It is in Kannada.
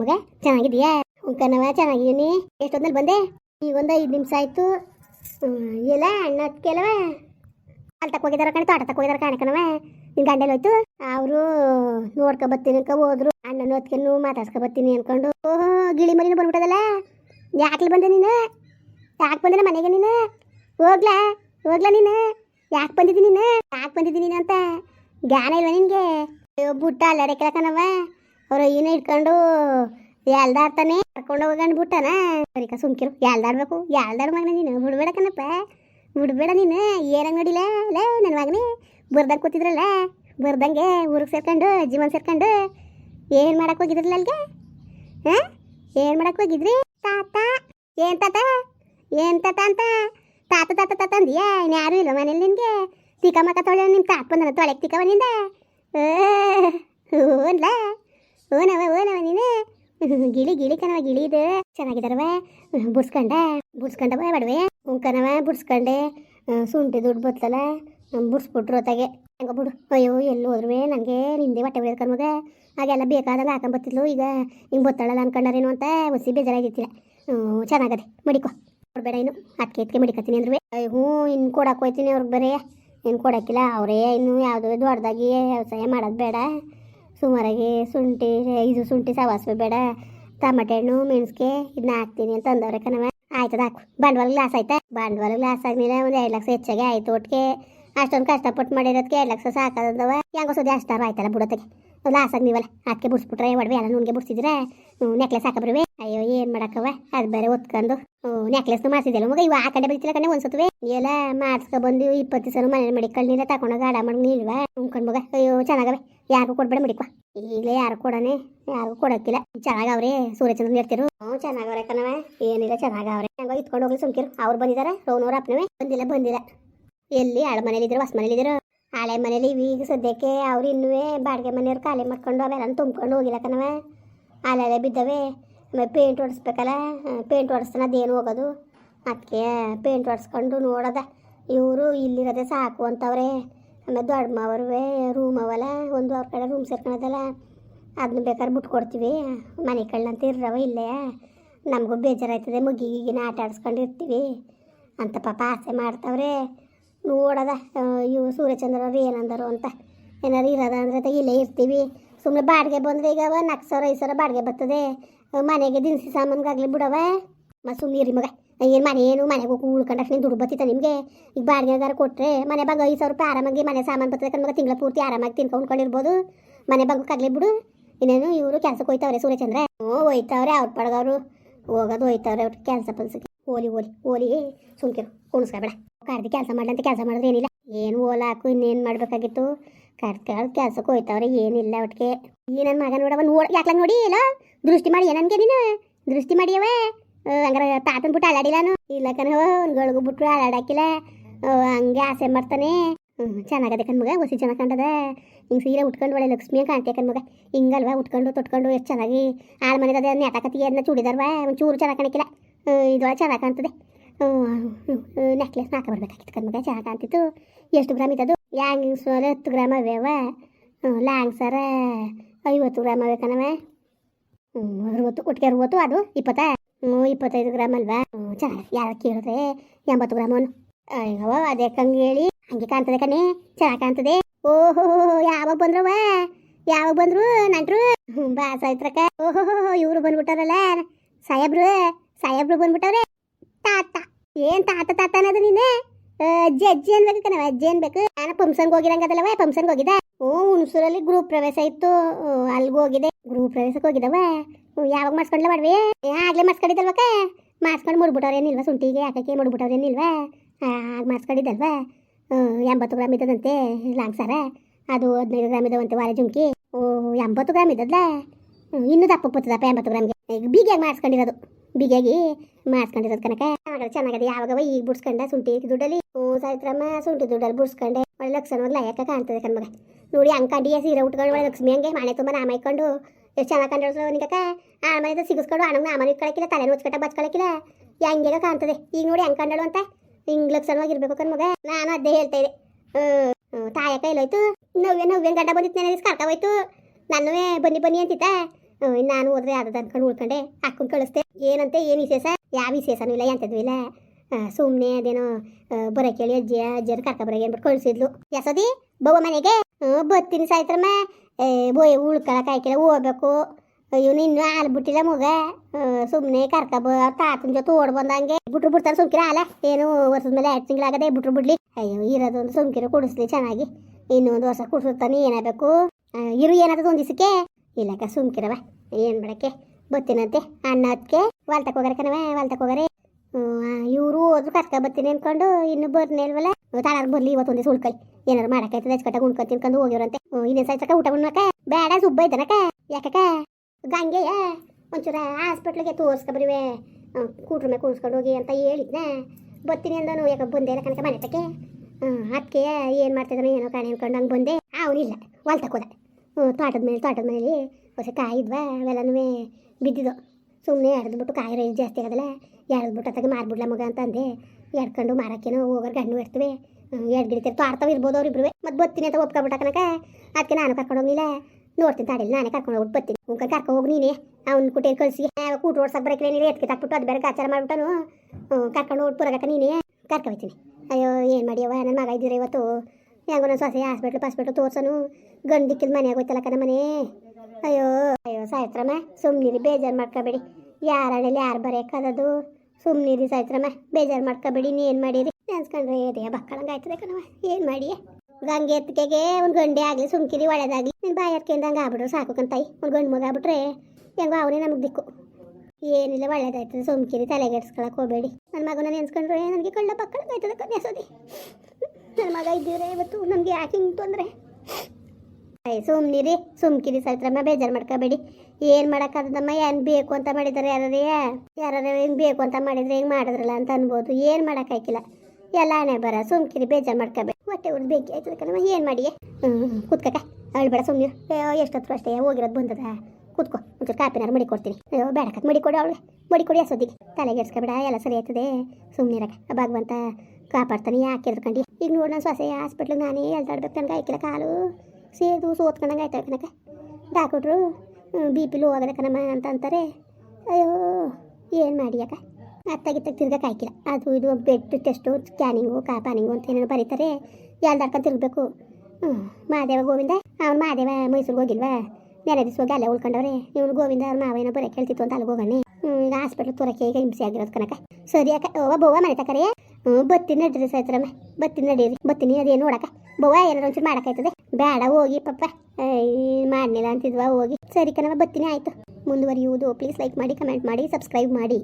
ಮಗ ಚೆನ್ನಾಗಿದೆಯಾ ಕಣವ ಚೆನ್ನಾಗಿದ್ದೀನಿ. ಎಷ್ಟೊತ್ತಲ್ಲಿ ಬಂದೆ? ಈಗ ಒಂದು ಐದು ನಿಮಿಷ ಆಯಿತು. ಎಲ್ಲ ಅಣ್ಣ ಕೆಲವ? ಅಲ್ಲಿ ತಕ್ಕ ಹೋಗಿದಾರ ಕಣೆ, ತೋಟ ತಕ್ಕ ಹೋಗಿದಾರ ನಿನ್ ಗಂಡಲ್ಲಿ ಹೋಯ್ತು? ಅವರು ನೋಡ್ಕೊ ಬರ್ತೀನಿ ಅನ್ಕೊ, ಹೋದ್ರು. ಅಣ್ಣನ ಹೊತ್ಕೊಂಡು ಮಾತಾಡ್ಸ್ಕೊ ಬರ್ತೀನಿ ಅನ್ಕೊಂಡು. ಓಹೋ, ಗಿಳಿ ಮರಿನೂ ಬಂದ್ಬಿಟ್ಟದಲ್ಲ? ಯಾಕೆ ಬಂದೆ ನೀನು? ಯಾಕೆ ಬಂದೆ ಮನೆಗೆ ನೀನು? ಹೋಗ್ಲಾ? ಹೋಗ್ಲಾ ನೀನು? ಯಾಕೆ ಬಂದಿದ್ದೀನಿ ನೀನು? ಯಾಕೆ ಬಂದಿದ್ದೀನಿ ನೀನು ಅಂತ? ಜ್ಞಾನ ಇಲ್ವಾ ನಿನಗೆ? ಅಯ್ಯೋ, ಬುಟ್ಟ ಕೇಳಕ್ಕ ಕೇಳಕನವ ಅವ್ರು ಏನ ಇಟ್ಕೊಂಡು ಎಲ್ದಾಡ್ತಾನೆ ಕರ್ಕೊಂಡು ಹೋಗಂಡು ಬಿಟ್ಟನ? ಸರಿಕ, ಸುಮ್ಕಿರು. ಎಲ್ದಾಡ್ಬೇಕು ಎಲ್ದಾಡ್ ಮಗನ ನೀನು? ಬಿಡ್ಬೇಡ ಕಣಪ್ಪ. ಬಿಡ್ಬೇಡ ನೀನು. ಏನಾಗ ನೋಡಿಲ್ಲ? ಲೇ ನನ್ನ ಮಗನೇ. ಬರ್ದಂಗೆ ಕೂತಿದ್ರಲ್ಲ? ಬರ್ದಂಗೆ ಊರಿಗೆ ಸೇರ್ಕೊಂಡು, ಜೀವನ ಸೇರ್ಕೊಂಡು ಏನು ಮಾಡಕ್ಕೆ ಹೋಗಿದ್ರಲ್ಲ ಅಲ್ಲಿಗೆ ಹಾಂ? ಏನು ಮಾಡಕ್ಕೆ ಹೋಗಿದ್ರಿ? ತಾತ? ಏನು ತಾತ? ಏನು ತಾತ ಅಂತ? ತಾತ ತಾತ ತಾತ ಅಂದಿಯಾ? ಇನ್ಯಾರು ಇಲ್ಲ ಮನೇಲಿ ನಿನಗೆ? ತಿಕ್ಕ ಮಕ್ಕ ತೊಳೆ ನಿಮ್ಮ ತಾತ ಬಂದನ ತೊಳೆಗೆ ತಿಕ್ಕವ ನಿಂದ ಓನ್ಲ ಓನವ ಓನವ ನೀನು? ಗಿಳಿ ಗಿಳಿ ಕಣವ ಗಿಳಿ ಇದು. ಚೆನ್ನಾಗಿದಾರವ ಬುಡ್ಸ್ಕಂಡ ಬುಡ್ಸ್ಕೊಂಡವ ಬಡವೆ? ಕಣವ ಬುಡ್ಸ್ಕೊಂಡೆ. ಸುಂಟಿ ದುಡ್ಡು ಬತ್ತಲ್ಲ ಬುಡ್ಸ್ಬಿಟ್ರು ಹೊತ್ತಾಗೆ ಹಂಗ ಬಿಡು. ಅಯ್ಯೋ, ಎಲ್ಲಿ ಹೋದ್ರುವೆ? ನನಗೆ ನಿಂದೆ ಹೊಟ್ಟೆ ಬಿಡೋದು ಕಣ್ಮಗ. ಹಾಗೆಲ್ಲ ಬೇಕಾದಂಗೆ ಹಾಕೊಂಬತ್ತಿದ್ಲು ಈಗ ಹಿಂಗೆ ಬತ್ತಾಳಲ್ಲ ಅನ್ಕೊಂಡಾರೇನು ಅಂತ ಒಸಿ ಬೇಜಾರಾಗಿತ್ತಿಲ್ಲ ಹ್ಞೂ, ಚೆನ್ನಾಗದೆ. ಮಡಿಕೋ. ಕೊಡ್ಬೇಡ ಇನ್ನು. ಅದಕ್ಕೆ ಎತ್ಕೆ ಮಡಿಕತ್ತೀನಿ ಅಂದ್ರೆ ಹ್ಞೂ, ಇನ್ನು ಕೊಡಕ್ಕೆ ಹೋಯ್ತೀನಿ ಅವ್ರಿಗೆ ಬೇರೆ. ಇನ್ನು ಕೊಡೋಕ್ಕಿಲ್ಲ. ಅವರೇ ಇನ್ನು ಯಾವುದೋ ದೊಡ್ಡದಾಗಿ ವ್ಯವಸಾಯ ಮಾಡೋದು ಬೇಡ. ಸುಮಾರಾಗಿ ಶುಂಠಿ ಇದು ಶುಂಠಿ ಸವಾಸ್ವೆ ಬೇಡ. ಟಮಾಟೆ ಹಣ್ಣು ಮೆಣಸಿಗೆ ಇದನ್ನ ಹಾಕ್ತೀನಿ ಅಂತ ಅಂದವ್ರೆ ಕಣವ ಆಯ್ತದ ಹಾಕು. ಬಂಡವಾಳ ಲಾಸ್ ಆಯ್ತಾ? ಬಂಡವಾಳ ಲಾಸ್ ಆದ್ಮೇಲೆ ಒಂದು ಎರಡು ಲಕ್ಷ ಹೆಚ್ಚಾಗಿ ಆಯ್ತು ಒಟ್ಟಿಗೆ ಅಷ್ಟೊಂದು ಕಷ್ಟಪಟ್ಟು ಮಾಡಿರೋದಕ್ಕೆ ಎರಡು ಲಕ್ಷ ಸಾಕಾದವ ಹೆಂಗೋ ಸುದ್ದಿ ಅಷ್ಟಾರು ಆಯ್ತಲ್ಲ ಬುಡತೆಗೆ ಲಾಸ್ ನೀವಲ್ಲ ಅದಕ್ಕೆ ಬಿಡ್ಸ್ಬಿಟ್ರೆ ಒಡವೆ ಎಲ್ಲ ನುಣ್ಗೆ ಬಿಡ್ಸಿದ್ರೆ ನೆಕ್ಲೆಸ್ ಹಾಕಬ್ರಿವೆ. ಅಯ್ಯೋ, ಏನು ಮಾಡಕ್ಕವ ಅದು ಬೇರೆ ಒತ್ಕೊಂಡು ನೆಕ್ಲೆಸ್ ಮಾಡಿಸಿದ್ಯಲ್ಲ ಮಗ? ಇವ ಆ ಕಡೆ ಬರೀತಿಲ್ಲ ಕಡೆ ಒಂದ್ಸತ್ವೆ ಎಲ್ಲ ಮಾಡಿಸ್ಕೊ ಬಂದು ಇಪ್ಪತ್ತು ಸಲ ಮನೆ ಮಡಿಕಳ್ನಿಂದ ತಗೊಂಡೋಗ ಆಡ ಮಾಡಿ ನಿಲ್ವಾ ಉಂಕೊಂಡು ಮಗ. ಅಯ್ಯೋ, ಚೆನ್ನಾಗವೆ. ಯಾರಿಗೂ ಕೊಡ್ಬೇಡ ಮಡಿಕ್ವ ಈಗಲೇ ಯಾರು ಕೊಡನೆ, ಯಾರಿಗೂ ಕೊಡಕ್ಕಿಲ್ಲ. ಚೆನ್ನಾಗವ್ರಿ ಸೂರ್ಯಚಂದ್ರ ಹೇಳ್ತಿರು. ಹ್ಞೂ, ಚೆನ್ನಾಗವ್ರೆ ಕಣವ ಏನಿಲ್ಲ, ಚೆನ್ನಾಗವ್ರೆ. ಹೆಂಗೋ ಇತ್ಕೊಂಡು ಹೋಗ್ಲಿ ಸುಮ್ಕಿರು. ಅವ್ರು ಬಂದಿದ್ದಾರೆ ರೋನವ್ರ ಅಪ್ಪನವೇ ಬಂದಿಲ್ಲ ಬಂದಿಲ್ಲ. ಎಲ್ಲಿ ಹಳೆ ಮನೇಲಿದ್ರು ಹೊಸ ಮನೇಲಿದ್ರು ಹಳೆ ಮನೇಲಿ ಈಗ ಸದ್ಯಕ್ಕೆ ಅವ್ರು ಇನ್ನೂ ಬಾಡಿಗೆ ಮನೆಯವ್ರು ಖಾಲಿ ಮಾಡ್ಕೊಂಡು ಅವೆಲ್ಲ ತುಂಬ್ಕೊಂಡು ಹೋಗಿಲ್ಲ ಕಣವ ಅಲ್ಲೆಲ್ಲ ಬಿದ್ದವೆ. ಆಮೇಲೆ ಪೇಂಟ್ ಹೊಡಿಸ್ಬೇಕಲ್ಲ ಪೇಂಟ್ ಹೊಡಿಸ್ತಾನೆ ಅದೇನು ಹೋಗೋದು? ಅದಕ್ಕೆ ಪೇಂಟ್ ಹೊಡ್ಸ್ಕೊಂಡು ನೋಡದ. ಇವರು ಇಲ್ಲಿರೋದೆ ಸಾಕು ಅಂತವ್ರೆ. ಆಮೇಲೆ ದೊಡ್ಡ ಮಾವರ್ವೆ ರೂಮ್ ಅವಲ್ಲ, ಒಂದು ಅವ್ರ ಕಡೆ ರೂಮ್ ಸೇರ್ಕೊಳದಲ್ಲ ಅದನ್ನ ಬೇಕಾದ್ರೆ ಬಿಟ್ಕೊಡ್ತೀವಿ ಮನೆ ಕಳ್ಳಂತ ಇರ್ರವ ಇಲ್ಲೇ. ನಮಗೂ ಬೇಜಾರಾಯ್ತದೆ ಮುಗಿಗಿನ ಆಟ ಆಡಿಸ್ಕೊಂಡು ಇರ್ತೀವಿ. ಅಂತ ಪಾಪ ಆಸೆ ಮಾಡ್ತಾವ್ರೆ. ನೋಡದ ಇವು ಸೂರ್ಯಚಂದ್ರವ್ರು ಏನಂದರು ಅಂತ. ಏನಾರು ಇರೋದ ಅಂದ್ರೆ ಇಲ್ಲೇ ಇರ್ತೀವಿ. ಸುಮ್ಮನೆ ಬಾಡಿಗೆ ಬಂದರೆ ಈಗ ನಾಲ್ಕು ಸಾವಿರ ಐದು ಸಾವಿರ ಬಾಡಿಗೆ ಬರ್ತದೆ. ಮನೆಗೆ ದಿನಸಿ ಸಾಮಾನ್ಗಾಗಲಿ ಬಿಡವ. ಮತ್ತು ಸುಮ್ಮನೆ ಇರಿ ಮಗ. ಏನು ಮನೆ ಏನು? ಮನೆಗೆ ಹೋಗಿ ಉಳ್ಕೊಂಡಷ್ಟು ದುಡ್ಡು ಬತ್ತಿತ್ತ ನಿಮಗೆ? ಈಗ ಬಾಡಿಗೆದಾರ ಕೊಟ್ಟರೆ ಮನೆ ಬಾಗ ಐದು ಸಾವಿರ ರೂಪಾಯಿ ಆರಾಮಾಗಿ ಮನೆ ಸಾಮಾನು ಬರ್ತದೆ ಮಗ ತಿಂಗಳ ಪೂರ್ತಿ ಆರಾಮಾಗಿ ತಿನ್ಕೊಂಡ್ಕೊಂಡಿರ್ಬೋದು ಮನೆ ಬಾಗಕ್ಕಾಗ್ಲಿ ಬಿಡು. ಇನ್ನೇನು ಇವರು ಕೆಲಸಕ್ಕೆ ಹೋಯ್ತವ್ರೆ ಸೂರ್ಯಚಂದ್ರ. ಹ್ಞೂ, ಹೋಯ್ತವ್ರೆ ಅವ್ರ ಪಡಗವ್ರು ಹೋಗೋದು ಹೋಯ್ತವ್ರೆ ಅವ್ರ ಕೆಲಸ ಪಲ್ಸಕ್ಕೆ. ಓಲಿ ಓಲಿ ಓಲಿ. ಸುಮ್ಕಿರು ಕುಣಿಸ್ಕೊಬೇಡ ಕರ್ದು ಕೆಲಸ ಮಾಡ್ಲಂತ ಕೆಲಸ ಮಾಡಿದ್ರೆ ಏನಿಲ್ಲ. ಏನು ಓಲ ಹಾಕು, ಇನ್ನೇನು ಮಾಡಬೇಕಾಗಿತ್ತು? ಕರ್ಕ ಕೆಲಸಕ್ಕೆ ಹೋಯ್ತವ್ರೆ, ಏನಿಲ್ಲ ಒಟ್ಟಿಗೆ ಈ ನನ್ನ ಮಗ ನೋಡವ ನೋಡ ಯಾಕೆ ನೋಡಿ ಇಲ್ಲ ದೃಷ್ಟಿ ಮಾಡಿ ನನಗೆ ನೀನು? ದೃಷ್ಟಿ ಮಾಡಿಯವ ಹಂಗಾರ ತಾತನ್ ಬಿಟ್ಟು ಅಲ್ಲಾಡಿಲ್ಲಾನು? ಇಲ್ಲ ಕಣ ಒಂದು ಗಳಿಗೂ ಬಿಟ್ಟು ಅಲ್ಲಾಡಾಕಿಲ್ಲ ಹಂಗೆ ಆಸೆ ಮಾಡ್ತಾನೆ. ಹ್ಞೂ, ಚೆನ್ನಾಗದೆ ಕಣ್ಮಗ, ಹೊಸಿ ಚೆನ್ನಾಗಿ ಕಂಡದ ಹಿಂಗೆ ಸೀರೆ ಉಟ್ಕೊಂಡು ಒಳ್ಳೆ ಲಕ್ಷ್ಮಿಯ ಕಾಣ್ತೀಯ ಕಣ್ಮಗ. ಹಿಂಗಲ್ವಾ, ಉಟ್ಕೊಂಡು, ತೊಟ್ಕೊಂಡು, ಎಷ್ಟು ಚೆನ್ನಾಗಿ ಆಳ ಮನೆದ ಅದೇ ನೆಟಾಕತಿ ಅದನ್ನ ಚೂಡಿದಾರ್ವಾ? ಒಂದು ಚೂರು ಚೆನ್ನಾಗಿ ಕಾಣಿಕಿಲ್ಲ ಇದೊಳಗೆ ಚೆನ್ನಾಗಿ ಕಾಣ್ತದೆ. ನೆಕ್ಲೆಸ್ ಹಾಕ ಬರ್ಬೇಕಾಗಿತ್ತು ಕಣ್ಮಗ, ಚೆನ್ನಾಗಿ ಕಾಣ್ತಿತ್ತು. ಎಷ್ಟು ಗ್ರಾಮ್ ಇತ್ತದು ಯಾಂಗ್ ಸರ ಹತ್ತು ಗ್ರಾಮ್ ಅವೇವ. ಲಾಂಗ್ ಸರ ಐವತ್ತು ಗ್ರಾಮ್ ಅವೆ ಕಣವ ಅರುವತ್ತು, ಒಟ್ಟಿಗೆ ಅರುವತ್ತು, ಅದು ಇಪ್ಪತ್ತಾ? ಹ್ಞೂ, ಇಪ್ಪತ್ತೈದು ಗ್ರಾಮ್ ಅಲ್ವಾ? ಹ್ಞೂ ಚೆನ್ನಾಗಿ ಯಾರು ಕೇಳಿದ್ರೆ ಎಂಬತ್ತು ಗ್ರಾಮ್ ಅವನು. ಅಯ್ಯೋ, ಅದೇ ಕಂಗೆ ಹೇಳಿ. ಹಂಗೆ ಕಾಣ್ತದೆ ಕಣೆ, ಚೆನ್ನಾಗಿ ಕಾಣ್ತದೆ. ಓಹೋ, ಯಾವಾಗ ಬಂದ್ರವ ಯಾವಾಗ ಬಂದ್ರು, ನಂಟ್ರು? ಬಾ ಸಾಯ್ತ್ರಕ್ಕ ಓಹೋ, ಇವರು ಬಂದ್ಬಿಟ್ಟಾರಲ್ಲ. ಸಾಹೇಬ್ರು ಸಾಹೇಬ್ರು ಬಂದ್ಬಿಟ್ಟವ್ರೆ. ತಾತ, ಏನ್ ತಾತ ತಾತ ಅನ್ನೋದು ನೀನೆ? ಅಜ್ಜಿ ಅಜ್ಜಿ ಅನ್ಬೇಕು ಕಣವ ಅಜ್ಜಿ ಅನ್ಬೇಕು. ನಾನು ಪಂಪ್ಸನ್ಗೆ ಹೋಗಿರಂಗದಲ್ಲವ ಪಂಪ್ಸನ್ಗೆ ಹೋಗಿದ್ದೆ. ಹ್ಞೂ, ಹುಣಸೂರಲ್ಲಿ ಗ್ರೂಪ್ ಪ್ರವೇಶ ಇತ್ತು. ಅಲ್ಲಿಗೆ ಹೋಗಿದೆ ಗ್ರೂಪ್ ಪ್ರವೇಶಕ್ಕೆ ಹೋಗಿದ್ದವ. ಹ್ಞೂ, ಯಾವಾಗ ಮಾಡ್ಸ್ಕೊಂಡ್ಲ ಮಾಡ್ವಿ? ಆಗ್ಲೇ ಮಾಡಿಸ್ಕೊಂಡಿದ್ದಲ್ವಕ್ಕ? ಮಾಡ್ಸ್ಕೊಂಡು ಮುಡ್ಬಿಟ್ಟವ್ರೇನಿಲ್ವ? ಸುಂಟಿಗೆ ಯಾಕಕ್ಕೆ ಮುಡ್ಬಿಟ್ಟವ್ರು ಏನಿಲ್ವಾ ಆಗ ಮಾಡ್ಸ್ಕೊಂಡಿದ್ದಲ್ವ? ಎಂಬತ್ತು ಗ್ರಾಮ್ ಇದ್ದದಂತೆ ಲಾಂಗ್ ಸಾರ. ಅದು ಹದಿನೈದು ಗ್ರಾಮ್ ಇದ್ದವಂತೆ ವಾರ ಜುಮ್ಕಿ. ಓ ಎಂಬತ್ತು ಗ್ರಾಮ್ ಇದ್ದದ್ಲ? ಇನ್ನೂ ದಪ್ಪ ಬರ್ತದಪ್ಪ ಎಂಬತ್ತು ಗ್ರಾಮ್ಗೆ. ಬೀಗಿಯಾಗಿ ಮಾಡಿಸ್ಕೊಂಡಿರೋದು. ಬೀಗಿಯಾಗಿ ಮಾಡಿಸ್ಕೊಂಡಿರೋದು ಕನಕ ಚೆನ್ನಾಗದೆ ಯಾವಾಗ ಯಾವಾಗವ ಈಗ ಬುಡ್ಸ್ಕೊಂಡ ಸುಂಟಿ ದುಡ್ಡಲ್ಲಿ. ಓ ಸಾಯಿತ್ರಮ್ಮ ಸುಂಟಿ ದುಡ್ಡಲ್ಲಿ ಬುಡ್ಸ್ಕೊಂಡೆ. ಒಳ್ಳೆ ಒಂದು ಲಯಕ್ಕ ಕಾಣ್ತದೆ ಕಣ್ಮಗ ನೋಡಿ ಅಂಕಂಡಿಯ ಸೀರೆ ಉಟ್ಕೊಂಡು ಒಳ್ಳೆ ಲಕ್ಷ್ಮಿ ಹಂಗೆ ಮನೆ ತುಂಬ ನಾಮ ಇಟ್ಕೊಂಡು ಎಷ್ಟು ಚೆನ್ನಾಗಿ ಕಂಡು ನಿಗಕ್ಕ? ಆ ಮನೆಯಿಂದ ಸಿಗಿಸ್ಕೊಂಡು ಹಣ ನಾಮನ ಇಟ್ಕೊಳಕಿಲ್ಲ ತಲೆ ನುಚ್ಕಟ್ಟ ಬಚ್ಕೊಳಕಿಲ್ಲ. ಹೆಂಗೆಗ ಕಾಣ್ತದೆ. ಈಗ ನೋಡಿ ಹಂಗೆ ಕಂಡಳು ಅಂತ. ಹಿಂಗ್ ಲಕ್ಷಣವಾಗಿರ್ಬೇಕು ಕಣ್ಮಗ ನಾನು ಅದೇ ಹೇಳ್ತಾ ಇದ್ದೆ. ತಾಯ ಕೈಲೋಯ್ತು ನವ್ವೆ ನೋವೇನು ಗಡ್ಡ ಬಂದಿತ್ತು ನನಗೆ ಕರ್ಕ ಹೋಯ್ತು. ನನ್ನವೇ ಬನ್ನಿ ಬನ್ನಿ ಅಂತಿತ್ತ ನಾನು ಹೋದ್ರೆ ಯಾವ್ದು ಅನ್ಕೊಂಡು ಉಳ್ಕೊಂಡೆ. ಹಾಕೊಂಡು ಕಳಿಸ್ದೆ. ಏನಂತೆ, ಏನು ವಿಶೇಷ? ಯಾವ ವಿಶೇಷನೂ ಇಲ್ಲ ಎಂಥದ್ದು ಇಲ್ಲ. ಸುಮ್ಮನೆ ಅದೇನೋ ಆ, ಕೇಳಿ ಅಜ್ಜಿ ಅಜ್ಜಿಯ ಅಜ್ಜಿಯರು ಕರ್ಕ ಬರೋಕೆ ಅಂದ್ಬಿಟ್ಟು ಕಳಿಸಿದ್ಲು. ಯಸೋದಿ ಬವ್ವ ಮನೆಗೆ? ಬತ್ತೀನಿ ಸಾಯ್ತ್ರಮ್ಮ. ಬೋಯ್ ಉಳ್ಕೊಳಕ್ಕೆ ಆಯ್ಕಿಲ್ಲ ಹೋಗ್ಬೇಕು. ಇವನು ಇನ್ನೂ ಹಾಲು ಬಿಟ್ಟಿಲ್ಲ ಮಗ. ಸುಮ್ಮನೆ ಕರ್ಕ ತಾತನ ಜೊತೆ ಓಡ್ ಬಂದಂಗೆ. ಬಿಟ್ರು ಬಿಡ್ತಾರೆ ಸುಮ್ಕಿರ ಹಾಲ? ಏನು ವರ್ಷದ ಮೇಲೆ ಎರಡು ತಿಂಗಳಾಗದೆ ಬಿಟ್ರು ಬಿಡ್ಲಿ? ಅಯ್ಯೋ ಇರೋದೊಂದು ಸುಮ್ಕಿರ ಕುಡಿಸ್ಲಿ ಚೆನ್ನಾಗಿ. ಇನ್ನೊಂದು ವರ್ಷ ಕುಡಿಸುತ್ತಾನೆ ಏನಾಗಬೇಕು? ಇರು ಏನಾದ್ರು ಒಂದು ದಿವಸಕ್ಕೆ. ಇಲ್ಲಕ್ಕ ಸುಮ್ಕಿರವ. ಏನು ಮಾಡಕ್ಕೆ? ಬತ್ತೀನಂತೆ ಅಣ್ಣ ಅದಕ್ಕೆ ವಾಲ್ತಕ್ ಹೋಗಾರ ಕಣವ ಹೋಗರೆ ಹೋಗಾರೆ ಇವರು ಹೋದ್ರು ಕರ್ಕ ಬರ್ತೀನಿ ಅನ್ಕೊಂಡು ಇನ್ನು ಬರ್ನೇ ಇಲ್ವಲ್ಲ? ಬರ್ಲಿ ಇವತ್ತು ಒಂದೇ ಸುಳ್ಕಳಿ ಏನಾರು ಮಾಡಕ್ಕಾಯ್ತದೆ ಅಚ್ಚಕಟ್ಟಾಗ ಉಣ್ಕೊಂಡು ತಿನ್ಕೊಂಡು ಹೋಗಿವ್ರಂತೆ ಇನ್ನೇನು ಸಾಯ್ತಕ್ಕ ಊಟ ಉಣ್ಣಕ ಬೇಡ ಸುಬ್ಬ ಇದ್ದನಕ ಯಾಕಕ ಗಂಗೆಯ ಒಂಚೂರ ಹಾಸ್ಪಿಟ್ಲಿಗೆ ತೋರಿಸ್ಕೊಬರಿವೆ ಕೂಟ್ರ ಮೇಲೆ ಕೂರಿಸ್ಕೊಂಡು ಹೋಗಿ ಅಂತ ಹೇಳಿದ್ನ. ಬರ್ತೀನಿ ಅಂದನು, ಯಾಕೆ ಬಂದೆ ಇಲ್ಲ ಕನಕ ಮನೆ ತಕ್ಕೆ ಅದಕ್ಕೆ ಏನು ಮಾಡ್ತಿದ್ದಾನೆ ಏನೋ ಕಾಣೆ ಅನ್ಕೊಂಡು ಹಂಗೆ ಬಂದೆ. ಅವನಿಲ್ಲ ಹೋದ. ಹ್ಞೂ ತೋಟದ ಮೇಲೆ ತೋಟದ ಮೇಲೆ ಹೊಸ ಕಾಯಿದ್ವಾ, ಅವೆಲ್ಲನೂ ಬಿದ್ದಿದ್ದು. ಸುಮ್ಮನೆ ಎಡ್ದ್ಬಿಟ್ಟು ಕಾಯಿ ರೈಸ್ ಜಾಸ್ತಿ ಆಗೋದಲ್ಲ ಬಿಟ್ಟು ಅತ್ತಾಗ ಮಾರ್ಬಿಡ್ಲ ಮಗ ಅಂತ ಅಂದೆ ಎಡ್ಕೊಂಡು ಮಾರಕ್ಕೇನೋ ಹೋಗೋರು ಗಣ್ಣು ಇರ್ತವೆ. ಎರಡು ಗಿಡಿತಾರೆ ತೋಡ್ತಾವೆ ಇರ್ಬೋದು ಅವ್ರಿಬ್ರು ಮತ್ತೆ ಬರ್ತೀನಿ ಅಂತ ಒಪ್ಕೊಬಿಟ್ಟಕನಕ ಅದಕ್ಕೆ ನಾನು ಕರ್ಕೊಂಡು ಹೋಗಿಲ್ಲ ನೋಡ್ತೀನಿ ತಾಡಿಲ್ಲ ನಾನೇ ಕರ್ಕೊಂಡು ಹೋಗ್ಬಿಟ್ಟು ಬರ್ತೀನಿ ಉಂಕ ಕರ್ಕೊ ಹೋಗಿ ನೀನೇ. ಅವ್ನ ಕುಟೇರಿ ಕಳಿಸಿ. ಕೂಟ ಓಡ್ಸಕ್ಕೆ ಬರಕ್ಕೆ ನೀನು ಎತ್ಕೆ ತಾಕ್ಬಿಟ್ಟು ಅದು ಬೇರೆ ಆಚಾರ ಮಾಡ್ಬಿಟ್ಟನು. ಕರ್ಕೊಂಡು ಹೋಗಿ ಪುರಗಕ್ಕ ನೀನೇ. ಕರ್ಕೊ ಹೋಗ್ತೀನಿ ಅಯ್ಯೋ, ಏನು ಮಾಡಿಯವ ನನ್ನ ಮಗ ಇದ್ದೀರ ಇವತ್ತು? ಹೆಂಗೋ ನನ್ನ ಸೊಸೆ ಹಾಸ್ಪಿಟ್ಲ್ ಪಾಸ್ಪಿಟ್ಲು ತೋರ್ಸನು. ಗಂಡಿಕ್ಕಿದ ಮನೆಯಾಗ ಹೋಯ್ತಲ್ಲ ಕಣ ಮನೆ ಅಯ್ಯೋ ಅಯ್ಯೋ ಸಾಯ್ತ್ರಮ್ಮ ಸುಮ್ಮನಿರಿ ಬೇಜಾರು ಮಾಡ್ಕೋಬೇಡಿ. ಯಾರಲ್ಲಿ ಯಾರು ಬರೆಯೋಕ್ಕದದು ಸುಮ್ಮನಿರಿ ಸಾಯ್ತ್ರಮ್ಮ ಬೇಜಾರು ಮಾಡ್ಕೋಬೇಡಿ ಏನು ಮಾಡಿರಿ. ನೆನ್ಸ್ಕೊಂಡ್ರೆ ಎದೆಯ ಬಕ್ಕಳಂಗೆ ಆಯ್ತದೆ ಕಣವ ಏನು ಮಾಡಿ ಗಂಗೆ ಎತ್ತಿಗೆಗೆ ಒಂದು ಗಂಡೆ ಆಗಲಿ, ಸುಮ್ಕಿರಿ ಒಳ್ಳೆದಾಗಲಿ. ನಿನ್ನ ಬಾಯಿ ಹರ್ಕೆಂದಂಗೆ ಆಗ್ಬಿಟ್ರು ಸಾಕು ಕಂತಾಯಿ, ಒಂದು ಗಂಡು ಮಗ ಆಗ್ಬಿಟ್ರೆ ಹೆಂಗೋ ಅವನೇ ನಮಗೆ ದಿಕ್ಕು. ಏನಿಲ್ಲ, ಒಳ್ಳೇದಾಯ್ತದೆ, ಸುಮ್ಕಿರಿ ತಲೆಗೆಡ್ಸ್ಕೊಳಕ್ಕೆ ಹೋಗಬೇಡಿ. ನನ್ನ ಮಗನ ನೆನ್ಸ್ಕೊಂಡ್ರೆ, ನನಗೆ ಕಳ್ಳ ಬಕ್ಕಳಂಗೆ ಆಯ್ತದೆ ಕನ್ಯಾಸೋದಿ ನನ್ನ ಮಗ ಇದ್ದೀರ ಇವತ್ತು ನಮಗೆ ಯಾಕೆ ಹಿಂಗೆ ತೊಂದರೆ? ಅಯ್ಯ ಸುಮ್ನಿರಿ, ಸುಮ್ಕಿರಿ ಸೈತ್ರಮ್ಮ ಬೇಜಾರು ಮಾಡ್ಕೋಬೇಡಿ. ಏನ್ ಮಾಡೋಕ್ಕಾಗದಮ್ಮ, ಏನ್ ಬೇಕು ಅಂತ ಮಾಡಿದ್ದಾರೆ ಯಾರೇ ಯಾರು ಹಿಂಗ್ ಬೇಕು ಅಂತ ಮಾಡಿದ್ರೆ ಹಿಂಗೆ ಮಾಡಿದ್ರಲ್ಲ ಅಂತ ಅನ್ಬೋದು. ಏನು ಮಾಡೋಕ್ಕಾಗಿಲ್ಲ ಎಲ್ಲ ಬರ, ಸುಮ್ಕಿರಿ, ಬೇಜಾರು ಮಾಡ್ಕೋಬೇಡಿ. ಹೊಟ್ಟೆ ಉರ್ದು ಬೇಕಿ ಆಯ್ತದೆ ಕಣಮ್ಮ, ಏನು ಮಾಡಿ? ಹ್ಞೂ ಕುತ್ಕಕ ಅಳ್ಬೇಡ ಸುಮ್ಮನೆ ಎಷ್ಟೊತ್ತು ಅಷ್ಟೇ, ಹೋಗಿರೋದು ಬಂದದ. ಕುತ್ಕೋ, ಒಂಚೂರು ಕಾಪಿನಾರು ಮಡಿ ಕೊಡ್ತೀನಿ ಅಯ್ಯೋ ಬೇಡಕ್ಕ ಮಡಿ ಕೊಡು ಅವಳು. ಮಡಿ ಕೊಡಿ ಅಸೋದಿಗೆ ತಲೆಗೆಡ್ಸ್ಕೊಬೇಡ ಎಲ್ಲ ಸರಿ ಆಯ್ತದೆ. ಸುಮ್ಮನಿರಕ ಭಗವಂತ ಕಾಪಾಡ್ತಾನೆ, ಯಾಕೆ ಎದ್ಕೊಂಡು ಈಗ ನೋಡೋಣ ಸೊಸೆ ಹಾಸ್ಪಿಟ್ಲಿಗೆ ನಾನೇ ಎಲ್ದಾಡ್ಬೇಕು, ನನಗೆ ಆಯ್ಕಿಲ್ಲ ಕಾಲು. ಸೇದು ಸೋತ್ಕೊಂಡಂಗೆ ಆಯ್ತು Kanaka doctor B P low ಆಗದ ಕಣಮ್ಮ ಅಂತ ಅಂತಾರೆ. ಅಯ್ಯೋ, ಏನು ಮಾಡಿ ಅಕ್ಕ? ಅತ್ತಾಗಿತ್ತಾಗ ತಿರ್ಗಕ್ಕೆ ಹಾಕಿಲ್ಲ. ಅದು ಇದು ಬೆಡ್ ಟೆಸ್ಟು ಸ್ಕ್ಯಾನಿಂಗು, ಕಾಪಾನಿಂಗು ಅಂತ ಏನೇನು ಬರೀತಾರೆ. ಎಲ್ದಾಡ್ಕೊಂಡು ತಿರ್ಗಬೇಕು? ಹ್ಞೂ ಮಾದೇವ ಗೋವಿಂದ. ಅವ್ನು ಮಾದೇವ ಮೈಸೂರಿಗೆ ಹೋಗಿಲ್ವಾ? ನೆರೆ ದಿವಸ ಹೋಗಿ ಅಲ್ಲೇ ಉಳ್ಕೊಂಡವ್ರೆ. ಇವನು ಗೋವಿಂದ ಅವ್ರ ಮಾವೇನೋ ಬರೋಕೆ ಹೇಳ್ತಿತ್ತು ಅಂತ ಅಲ್ಲಿಗೆ ಹೋಗೋಣ. ಹ್ಞೂ ಈಗ ಹಾಸ್ಪಿಟ್ಲ್ ತೋರಕ್ಕೆ ಈಗ ಹಿಂಸೆ ಆಗಿರೋದು ಕನಕ ಸರಿ ಅಕ್ಕ, ಓ ಬೋವ ಮನೆ ತಕರೆ. ಹ್ಞೂ ಬತ್ತಿ ನಡೀರಿ ಸಾಯ್ತಾರಮ್ಮ ಬತ್ತಿ ನಡೀರಿ. ಬತ್ತಿನಿ, ಅದೇನು ನೋಡಕ್ಕ. ಬೋವ ಏನಾರ ಒಂಚೂರು ಮಾಡೋಕ್ಕಾಯ್ತದೆ? ಬೇಡ, ಹೋಗಿ ಪಪ್ಪ. ಮಾಡಲಿಲ್ಲ ಅಂತಿದ್ವಾ, ಹೋಗಿ. ಸರಿ ಕಣವ ಬತ್ತೀನಿ ಆಯಿತು. ಮುಂದುವರಿಯುವುದು ಪ್ಲೀಸ್ ಲೈಕ್ ಮಾಡಿ ಕಮೆಂಟ್ ಮಾಡಿ ಸಬ್ಸ್ಕ್ರೈಬ್ ಮಾಡಿ.